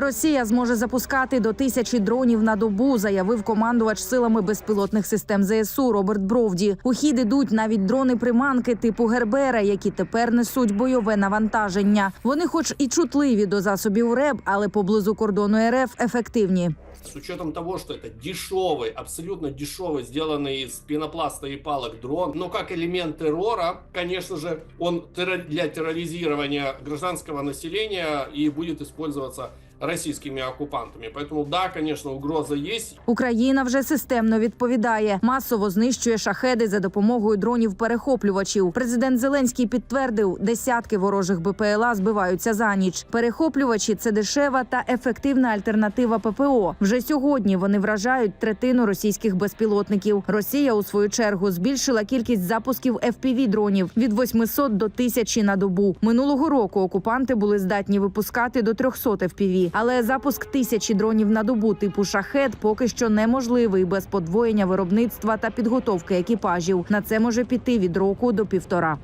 Росія зможе запускати до тисячі дронів на добу, заявив командувач силами безпілотних систем ЗСУ Роберт Бровді. У хід ідуть навіть дрони-приманки типу Гербера, які тепер несуть бойове навантаження. Вони, хоч і чутливі до засобів РЕБ, але поблизу кордону РФ ефективні С учетом того, что это дешевый, абсолютно дешевый, сделанный из пенопласта и палок дрон, но как элемент террора, конечно же, он терро- для терроризирования гражданского населения и будет использоваться российскими оккупантами. Поэтому да, конечно, угроза есть. Україна вже системно відповідає, масово знищує шахеди за допомогою дронів-перехоплювачів. Президент Зеленський підтвердив, десятки ворожих БПЛА збиваються за ніч. Перехоплювачі це дешева та ефективна альтернатива ППО. Вже сьогодні вони вражають третину російських безпілотників. Росія у свою чергу збільшила кількість запусків fpv дронів від 800 до 1000 на добу. Минулого року окупанти були здатні випускати до 300 FPV. але запуск тисячі дронів на добу типу шахет поки що неможливий без подвоєння виробництва та підготовки екіпажів. На це може піти від року до півтора.